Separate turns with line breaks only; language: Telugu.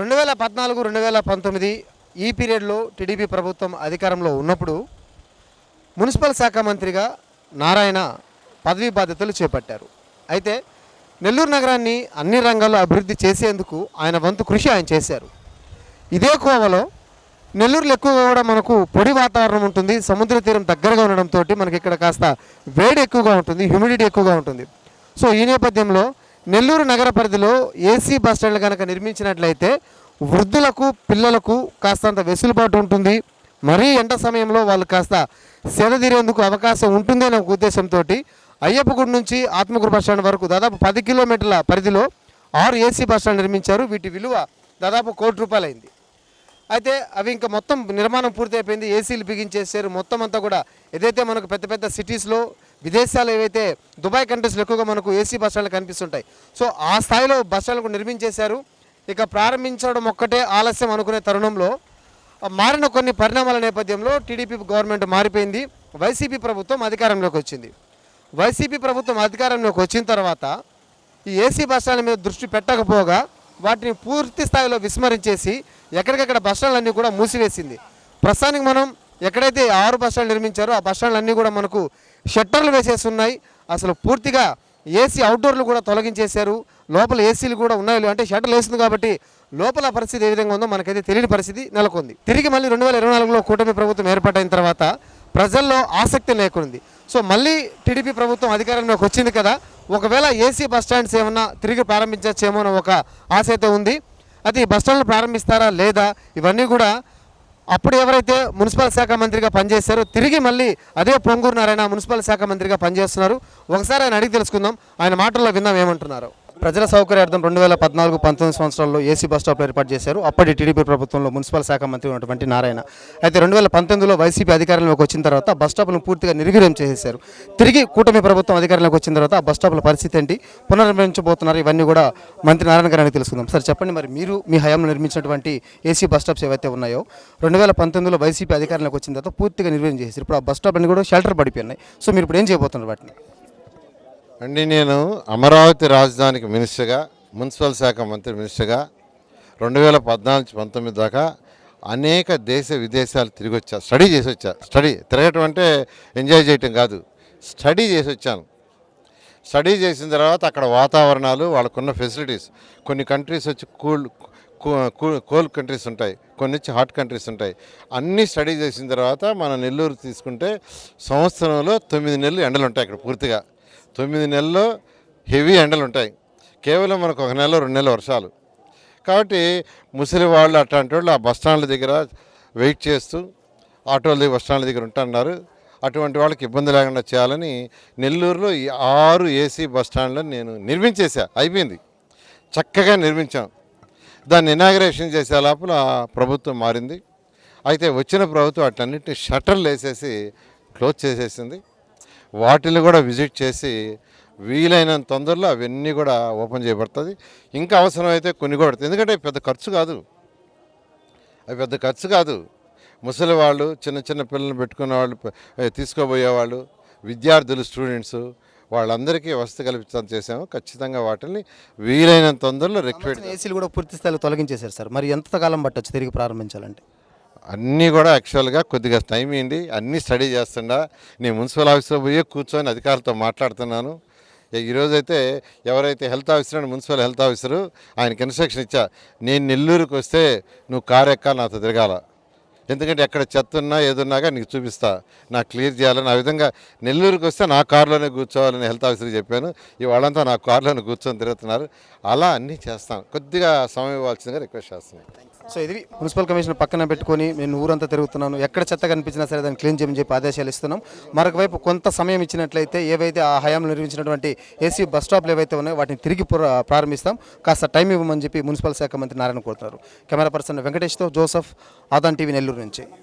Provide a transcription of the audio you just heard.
రెండు వేల పద్నాలుగు రెండు వేల పంతొమ్మిది ఈ పీరియడ్లో టీడీపీ ప్రభుత్వం అధికారంలో ఉన్నప్పుడు మున్సిపల్ శాఖ మంత్రిగా నారాయణ పదవీ బాధ్యతలు చేపట్టారు. అయితే నెల్లూరు నగరాన్ని అన్ని రంగాల్లో అభివృద్ధి చేసేందుకు ఆయన వంతు కృషి ఆయన చేశారు. ఇదే కోవలో నెల్లూరులో ఎక్కువగా కూడా మనకు పొడి వాతావరణం ఉంటుంది సముద్ర తీరం దగ్గరగా ఉండడంతో మనకి ఇక్కడ కాస్త వేడి ఎక్కువగా ఉంటుంది హ్యూమిడిటీ ఎక్కువగా ఉంటుంది. సో ఈ నేపథ్యంలో నెల్లూరు నగర పరిధిలో ఏసీ బస్ స్టాండ్లు కనుక నిర్మించినట్లయితే వృద్ధులకు పిల్లలకు కాస్తంత వెసులుబాటు ఉంటుంది. మరీ ఎండ సమయంలో వాళ్ళు కాస్త సేదతీరేందుకు అవకాశం ఉంటుందనే అనే ఒక ఉద్దేశంతో అయ్యప్పగుడి నుంచి ఆత్మకూరు బస్ స్టాండ్ వరకు దాదాపు పది కిలోమీటర్ల పరిధిలో ఆరు ఏసీ బస్ స్టాండ్ నిర్మించారు. వీటి విలువ దాదాపు కోటి రూపాయలైంది. అయితే అవి ఇంకా మొత్తం నిర్మాణం పూర్తి అయిపోయింది ఏసీలు బిగించేసారు మొత్తం అంతా కూడా ఏదైతే మనకు పెద్ద పెద్ద సిటీస్లో విదేశాలు ఏవైతే దుబాయ్ కంట్రీస్లో ఎక్కువగా మనకు ఏసీ బస్ స్టాండ్లు కనిపిస్తుంటాయి. సో ఆ స్థాయిలో బస్ స్టాండ్లు కూడా నిర్మించేశారు. ఇక ప్రారంభించడం ఒక్కటే ఆలస్యం అనుకునే తరుణంలో మారిన కొన్ని పరిణామాల నేపథ్యంలో టీడీపీ గవర్నమెంట్ మారిపోయింది. వైసీపీ ప్రభుత్వం అధికారంలోకి వచ్చింది. వైసీపీ ప్రభుత్వం అధికారంలోకి వచ్చిన తర్వాత ఈ ఏసీ బస్ స్టాండ్ల మీద దృష్టి పెట్టకపోగా వాటిని పూర్తి స్థాయిలో విస్మరించేసి ఎక్కడికక్కడ బస్ స్టాండ్లన్నీ కూడా మూసివేసింది. ప్రస్తుతానికి మనం ఎక్కడైతే ఆరు బస్ స్టాండ్లు నిర్మించారో ఆ బస్ స్టాండ్లు అన్నీ కూడా మనకు షట్టర్లు వేసేసి ఉన్నాయి అసలు పూర్తిగా ఏసీ అవుట్డోర్లు కూడా తొలగించేశారు. లోపల ఏసీలు కూడా ఉన్నాయి. అంటే షట్టర్లు వేస్తుంది కాబట్టి లోపల పరిస్థితి ఏ విధంగా ఉందో మనకైతే తెలియని పరిస్థితి నెలకొంది. తిరిగి మళ్ళీ రెండు వేల ఇరవై నాలుగులో కూటమి ప్రభుత్వం ఏర్పాటైన తర్వాత ప్రజల్లో ఆసక్తి లేకుంది సో మళ్ళీ టీడీపీ ప్రభుత్వం అధికారంలోకి వచ్చింది కదా. ఒకవేళ ఏసీ బస్ స్టాండ్స్ ఏమన్నా తిరిగి ప్రారంభించచ్చేమో అని ఒక ఆశ అయితే ఉంది. అది బస్టాండ్లు బస్ స్టాండ్లు ప్రారంభిస్తారా లేదా? ఇవన్నీ కూడా అప్పుడు ఎవరైతే మున్సిపల్ శాఖ మంత్రిగా పనిచేశారో తిరిగి మళ్ళీ అదే పొంగూరు నారాయణ మున్సిపల్ శాఖ మంత్రిగా పనిచేస్తున్నారు. ఒకసారి ఆయన అడిగి తెలుసుకుందాం. ఆయన మాటల్లో విందాం ఏమంటున్నారు. ప్రజల సౌకర్యార్థం రెండు వేల పద్నాలుగు పంతొమ్మిది సంవత్సరాల్లో ఏసీ బస్ స్టాప్ ఏర్పాటు చేశారు. అప్పటి టీడీపీ ప్రభుత్వంలో మున్సిపల్ శాఖ మంత్రి ఉన్నటువంటి నారాయణ. అయితే రెండు వేల పంతొమ్మిదిలో వైసీపీ అధికారంలోకి వచ్చిన తర్వాత బస్ స్టాప్లను పూర్తిగా నిర్వీర్యం చేసేశారు. తిరిగి కూటమి ప్రభుత్వం అధికారంలోకి వచ్చిన తర్వాత ఆ బస్ స్టాప్ల పరిస్థితి ఏంటి? పునర్నిర్మించబోతున్నారు. ఇవన్నీ కూడా మంత్రి నారాయణ గారిని తెలుసుకుందాం. సార్ చెప్పండి మరి మీరు మీ హయాంలో నిర్మించినటువంటి ఏసీ బస్ స్టాప్స్ ఏవైతే ఉన్నాయో రెండు వేల పంతొమ్మిదిలో వైసీపీ అధికారంలోకి వచ్చిన తర్వాత పూర్తిగా నిర్వీర్యం చేశారు ఇప్పుడు ఆ బస్ స్టాప్ అన్ని కూడా షెల్టర్ పడిపోయినాయి. సో మీరు ఇప్పుడు ఏం చేయబోతున్నారు వాటిని?
అండి నేను అమరావతి రాజధానికి మినిస్టర్గా మున్సిపల్ శాఖ మంత్రి మినిస్టర్గా రెండు వేల పద్నాలుగు పంతొమ్మిది దాకా అనేక దేశ విదేశాలు తిరిగి వచ్చా స్టడీ చేసి వచ్చా. స్టడీ తిరగటం అంటే ఎంజాయ్ చేయటం కాదు స్టడీ చేసి వచ్చాను. స్టడీ చేసిన తర్వాత అక్కడ వాతావరణాలు వాళ్ళకున్న ఫెసిలిటీస్ కొన్ని కంట్రీస్ వచ్చి కూల్ కోల్డ్ కంట్రీస్ ఉంటాయి కొన్ని వచ్చి హాట్ కంట్రీస్ ఉంటాయి. అన్నీ స్టడీ చేసిన తర్వాత మన నెల్లూరు తీసుకుంటే సంవత్సరంలో తొమ్మిది నెలలు ఎండలు ఉంటాయి అక్కడ పూర్తిగా. తొమ్మిది నెలల్లో హెవీ ఎండలు ఉంటాయి. కేవలం మనకు ఒక నెల రెండు నెలల వర్షాలు. కాబట్టి ముసలి వాళ్ళు అట్లాంటి వాళ్ళు ఆ బస్ దగ్గర వెయిట్ చేస్తూ ఆటోల దగ్గర బస్ దగ్గర ఉంటున్నారు. అటువంటి వాళ్ళకి ఇబ్బంది లేకుండా చేయాలని నెల్లూరులో ఈ ఆరు ఏసీ బస్ నేను నిర్మించేసా అయిపోయింది. చక్కగా నిర్మించాం. దాన్ని ఇనాగ్రేషన్ చేసే లోపల ప్రభుత్వం మారింది. అయితే వచ్చిన ప్రభుత్వం అట్లన్నింటినీ షట్టర్లు వేసేసి క్లోజ్ చేసేసింది. వాటిని కూడా విజిట్ చేసి వీలైనంత తొందరలో అవన్నీ కూడా ఓపెన్ చేయబడుతుంది. ఇంకా అవసరమైతే కొన్ని కూడా. ఎందుకంటే పెద్ద ఖర్చు కాదు. అవి పెద్ద ఖర్చు కాదు. ముసలి వాళ్ళు చిన్న చిన్న పిల్లల్ని పెట్టుకున్న వాళ్ళు తీసుకోబోయేవాళ్ళు విద్యార్థులు స్టూడెంట్స్ వాళ్ళందరికీ వసతి కల్పించడం చేసాము. ఖచ్చితంగా వాటిని వీలైనంత తొందరలో రెక్టిఫైడ్
ఏసీలు కూడా పూర్తి స్థాయిలో తొలగించేశారు సార్. మరి ఎంత కాలం పట్టొచ్చు తిరిగి ప్రారంభించాలంటే?
అన్నీ కూడా యాక్చువల్గా కొద్దిగా టైం ఇవ్వండి అన్నీ స్టడీ చేస్తుండా. నేను మున్సిపల్ ఆఫీస్లో పోయి కూర్చొని అధికారులతో మాట్లాడుతున్నాను. ఈరోజైతే ఎవరైతే హెల్త్ ఆఫీసర్ అని మున్సిపల్ హెల్త్ ఆఫీసరు ఆయనకి ఇన్స్ట్రక్షన్ ఇచ్చా. నేను నెల్లూరుకు వస్తే నువ్వు కారు ఎక్క నాతో తిరగాల. ఎందుకంటే ఎక్కడ చెత్త ఉన్నా ఏదున్నాగా నీకు చూపిస్తా. నాకు క్లియర్ చేయాలని ఆ విధంగా నెల్లూరుకి వస్తే నా కారులోనే కూర్చోవాలని హెల్త్ ఆఫీసర్కి చెప్పాను. ఇవాళంతా నా కారులోనే కూర్చొని తిరుగుతున్నారు. అలా అన్నీ చేస్తాను కొద్దిగా సమయం ఇవ్వాల్సిందిగా రిక్వెస్ట్ చేస్తున్నాను.
సో ఇది మున్సిపల్ కమిషన్ పక్కన పెట్టుకొని నేను ఊరంతా తిరుగుతున్నాను. ఎక్కడ చెత్త కనిపించినా సరే దాన్ని క్లీన్ చేయమని చెప్పి ఆదేశాలు ఇస్తున్నాం. మరొక వైపు కొంత సమయం ఇచ్చినట్లయితే ఏవైతే ఆ హయాంలో నిర్మించినటువంటి ఏసీ బస్ స్టాప్లు ఏవైతే ఉన్నాయో వాటిని తిరిగి ప్రారంభిస్తాం. కాస్త టైం ఇవ్వమని చెప్పి మున్సిపల్ శాఖ మంత్రి నారాయణ కోరుతున్నారు. కెమెరా పర్సన్ వెంకటేష్తో జోసఫ్ ఆదాన్ టీవీ నెల్లూరు నుంచి